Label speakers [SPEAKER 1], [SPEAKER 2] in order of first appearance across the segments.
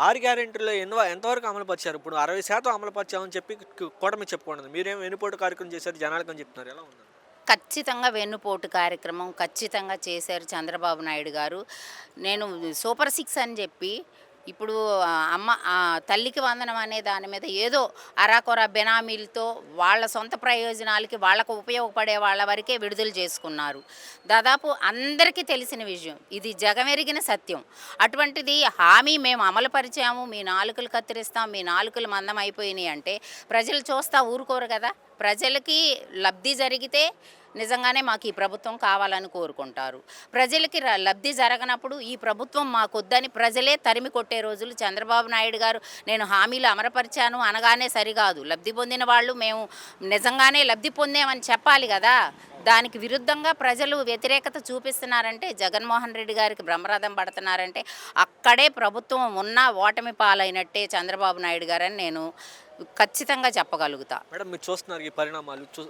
[SPEAKER 1] ఆరు గ్యారెంటీలో ఎన్నో ఎంతవరకు అమలు పరిచారు ఇప్పుడు అరవై శాతం అమలు పరిచామని చెప్పి కు- కూటమి చెప్పుకున్నది మీరేం వెన్నుపోటు కార్యక్రమం చేశారు? జనాలకు అని చెప్తున్నారు. ఎలా ఉంది?
[SPEAKER 2] ఖచ్చితంగా వెన్నుపోటు కార్యక్రమం ఖచ్చితంగా చేశారు చంద్రబాబు నాయుడు గారు. నేను సూపర్ సిక్స్ అని చెప్పి ఇప్పుడు అమ్మ తల్లికి వందనం అనే దాని మీద ఏదో అరాకొర బెనామీలతో వాళ్ళ సొంత ప్రయోజనాలకి వాళ్ళకు ఉపయోగపడే వాళ్ళ వరకే విడుదల చేసుకున్నారు. దాదాపు అందరికీ తెలిసిన విషయం ఇది జగమెరిగిన సత్యం. అటువంటిది హామీ మేము అమలు పరిచాము మీ నాలుకలు కత్తిరిస్తాం మీ నాలుకలు మందం అయిపోయినాయి అంటే ప్రజలు చూస్తా ఊరుకోరు కదా. ప్రజలకి లబ్ధి జరిగితే నిజంగానే మాకు ఈ ప్రభుత్వం కావాలని కోరుకుంటారు. ప్రజలకి లబ్ధి జరగనప్పుడు ఈ ప్రభుత్వం మాకొద్దని ప్రజలే తరిమి కొట్టే రోజులు చంద్రబాబు నాయుడు గారు నేను హామీలు అమరపరిచాను అనగానే సరికాదు లబ్ధి పొందిన వాళ్ళు మేము నిజంగానే లబ్ధి పొందామని చెప్పాలి కదా. దానికి విరుద్ధంగా ప్రజలు వ్యతిరేకత చూపిస్తున్నారంటే జగన్మోహన్ రెడ్డి గారికి బ్రహ్మరథం పడుతున్నారంటే అక్కడే ప్రభుత్వం ఉన్న ఓటమి పాలైనట్టే చంద్రబాబు నాయుడు గారని నేను ఖచ్చితంగా చెప్పగలుగుతా.
[SPEAKER 1] మేడం మీరు చూస్తున్నారు ఈ పరిణామాలు. చూ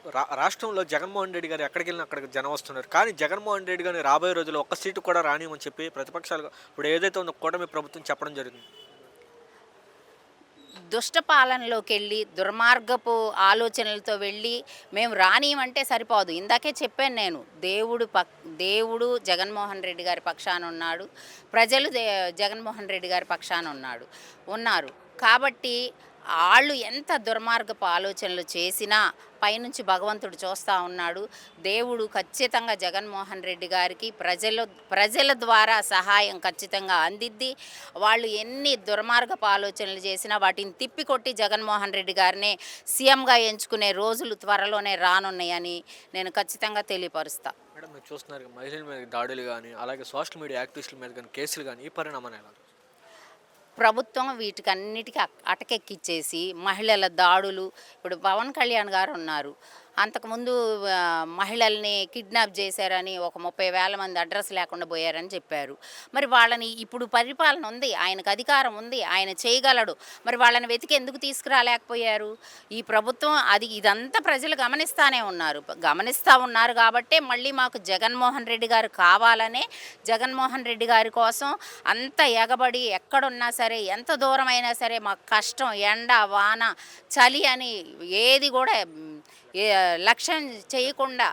[SPEAKER 1] రాష్ట్రంలో జగన్మోహన్ రెడ్డి గారు ఎక్కడికి వెళ్ళినా అక్కడికి జనం వస్తున్నారు కానీ జగన్మోహన్ రెడ్డి గారిని రాబోయే రోజుల్లో ఒక్క సీటు కూడా రానియమని చెప్పి ప్రతిపక్షాలు ఇప్పుడు ఏదైతే ఉందో కూటమి ప్రభుత్వం చెప్పడం జరిగింది.
[SPEAKER 2] దుష్ట పాలనలోకి వెళ్ళి దుర్మార్గపు ఆలోచనలతో వెళ్ళి మేము రానియమంటే సరిపోదు. ఇందాకే చెప్పాను నేను దేవుడు పక్ దేవుడు జగన్మోహన్ రెడ్డి గారి పక్షాన ఉన్నాడు. ప్రజలు జగన్మోహన్ రెడ్డి గారి పక్షాన ఉన్నాడు ఉన్నారు. కాబట్టి వాళ్ళు ఎంత దుర్మార్గపు ఆలోచనలు చేసినా పైనుంచి భగవంతుడు చూస్తూ ఉన్నాడు. దేవుడు ఖచ్చితంగా జగన్మోహన్ రెడ్డి గారికి ప్రజల ప్రజల ద్వారా సహాయం ఖచ్చితంగా అందిద్ది. వాళ్ళు ఎన్ని దుర్మార్గపు ఆలోచనలు చేసినా వాటిని తిప్పికొట్టి జగన్మోహన్ రెడ్డి గారినే సీఎంగా ఎంచుకునే రోజులు త్వరలోనే రానున్నాయని నేను ఖచ్చితంగా తెలియపరుస్తా.
[SPEAKER 1] మేడం మీరు చూస్తున్నారు మహిళల మీద దాడులు కానీ అలాగే సోషల్ మీడియా యాక్టివిస్టుల మీద కానీ కేసులు కానీ ఈ పరిణామాన్ని ఎలా?
[SPEAKER 2] ప్రభుత్వం వీటికన్నిటికీ అక్- అటకెక్కిచ్చేసి మహిళల దాడులు. ఇప్పుడు పవన్ కళ్యాణ్ గారు ఉన్నారు. అంతకుముందు మహిళల్ని కిడ్నాప్ చేశారని ఒక ముప్పై వేల మంది అడ్రస్ లేకుండా పోయారని చెప్పారు. మరి వాళ్ళని ఇప్పుడు పరిపాలన ఉంది ఆయనకు అధికారం ఉంది ఆయన చేయగలడు. మరి వాళ్ళని వెతికి ఎందుకు తీసుకురాలేకపోయారు? ఈ ప్రభుత్వం అది ఇదంతా ప్రజలు గమనిస్తానే ఉన్నారు. గమనిస్తూ ఉన్నారు కాబట్టే మళ్ళీ మాకు జగన్మోహన్ రెడ్డి గారు కావాలనే జగన్మోహన్ రెడ్డి గారి కోసం అంత ఎగబడి ఎక్కడున్నా సరే ఎంత దూరమైనా సరే మాకు కష్టం ఎండ వాన చలి అని ఏది కూడా లక్ష్యం చేయకుండా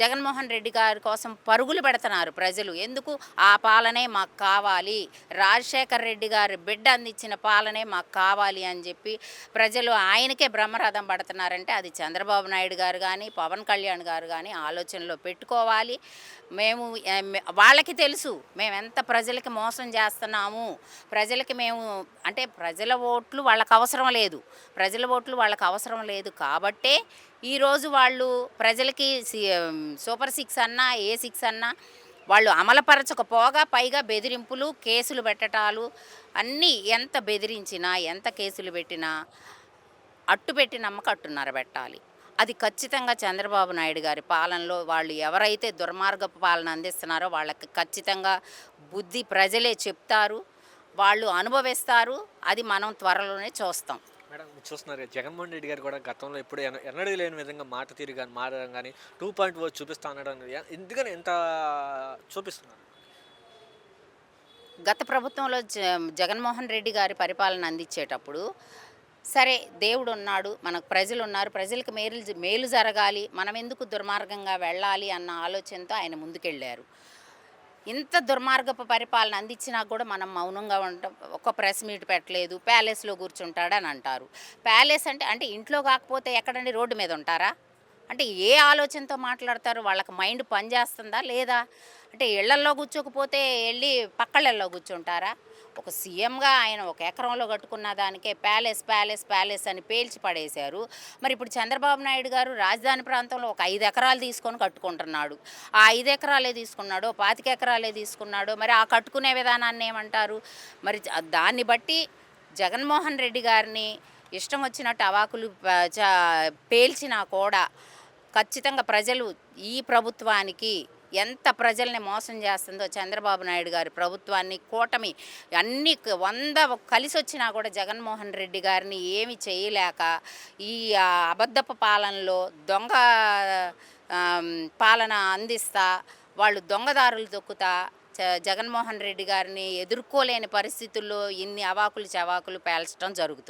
[SPEAKER 2] జగన్మోహన్ రెడ్డి గారి కోసం పరుగులు పెడుతున్నారు ప్రజలు. ఎందుకు? ఆ పాలనే మాకు కావాలి. రాజశేఖర్ రెడ్డి గారి బిడ్డ అందించిన పాలనే మాకు కావాలి అని చెప్పి ప్రజలు ఆయనకే బ్రహ్మరథం పడుతున్నారంటే అది చంద్రబాబు నాయుడు గారు కానీ పవన్ కళ్యాణ్ గారు కానీ ఆలోచనలో పెట్టుకోవాలి. మేము వాళ్ళకి తెలుసు మేము ఎంత ప్రజలకి మోసం చేస్తున్నాము. ప్రజలకి మేము అంటే ప్రజల ఓట్లు వాళ్ళకి అవసరం లేదు. ప్రజల ఓట్లు వాళ్ళకి అవసరం లేదు కాబట్టే ఈరోజు వాళ్ళు ప్రజలకి సి- సూపర్ సిక్స్ అన్నా ఏ సిక్స్ అన్నా వాళ్ళు అమలుపరచకపోగా పైగా బెదిరింపులు కేసులు పెట్టటాలు అన్నీ ఎంత బెదిరించినా ఎంత కేసులు పెట్టినా అట్టు పెట్టి నమ్మక అట్టున్నర పెట్టాలి. అది ఖచ్చితంగా చంద్రబాబు నాయుడు గారి పాలనలో వాళ్ళు ఎవరైతే దుర్మార్గపు పాలన అందిస్తున్నారో వాళ్ళకి ఖచ్చితంగా బుద్ధి ప్రజలే చెప్తారు వాళ్ళు అనుభవిస్తారు అది మనం త్వరలోనే చూస్తాం.
[SPEAKER 1] మేడం చూస్తున్నారు జగన్మోహన్ రెడ్డి గారు కూడా గతంలో ఎప్పుడు ఎన్న- ఎన్నడూ లేని విధంగా మాట తీరు కానీ మారడం కానీ టూ పాయింట్ ఓ చూపిస్తా అనడం కానీ ఎందుకని ఎంత చూపిస్తున్నారు?
[SPEAKER 2] గత ప్రభుత్వంలో జ జగన్మోహన్ రెడ్డి గారి పరిపాలన అందించేటప్పుడు సరే దేవుడు ఉన్నాడు మనకు ప్రజలు ఉన్నారు ప్రజలకు మేలు మేలు జరగాలి మనం ఎందుకు దుర్మార్గంగా వెళ్ళాలి అన్న ఆలోచనతో ఆయన ముందుకెళ్ళారు. ఇంత దుర్మార్గపు పరిపాలన అందించినా కూడా మనం మౌనంగా ఉంటాం ఒక ప్రెస్ మీట్ పెట్టలేదు ప్యాలెస్లో కూర్చుంటాడని అంటారు. ప్యాలెస్ అంటే అంటే ఇంట్లో కాకపోతే ఎక్కడండి? రోడ్డు మీద ఉంటారా? అంటే ఏ ఆలోచనతో మాట్లాడతారు? వాళ్ళకి మైండ్ పనిచేస్తుందా లేదా? అంటే ఇళ్ళల్లో కూర్చోకపోతే వెళ్ళి పక్కళ్ళల్లో కూర్చుంటారా? ఒక సీఎంగా ఆయన ఒక ఎకరంలో కట్టుకున్న దానికే ప్యాలెస్ ప్యాలెస్ ప్యాలెస్ అని పేల్చి పడేశారు. మరి ఇప్పుడు చంద్రబాబు నాయుడు గారు రాజధాని ప్రాంతంలో ఒక ఐదు ఎకరాలు తీసుకొని కట్టుకుంటున్నాడు. ఆ ఐదు ఎకరాలే తీసుకున్నాడు పాతిక ఎకరాలే తీసుకున్నాడు మరి ఆ కట్టుకునే విధానాన్ని ఏమంటారు? మరి దాన్ని బట్టి జగన్మోహన్ రెడ్డి గారిని ఇష్టం వచ్చినట్టు అవాకులు చ- పేల్చినా కూడా ఖచ్చితంగా ప్రజలు ఈ ప్రభుత్వానికి ఎంత ప్రజల్ని మోసం చేస్తుందో చంద్రబాబు నాయుడు గారి ప్రభుత్వాన్ని కూటమి అన్ని వంద కలిసి వచ్చినా కూడా జగన్మోహన్ రెడ్డి గారిని ఏమి చేయలేక ఈ అబద్ధపు పాలనలో దొంగ పాలన అందిస్తా వాళ్ళు దొంగదారులు దొక్కుతా జగన్మోహన్ రెడ్డి గారిని ఎదుర్కోలేని పరిస్థితుల్లో ఇన్ని అవాకులు చవాకులు పేల్చడం జరుగుతుంది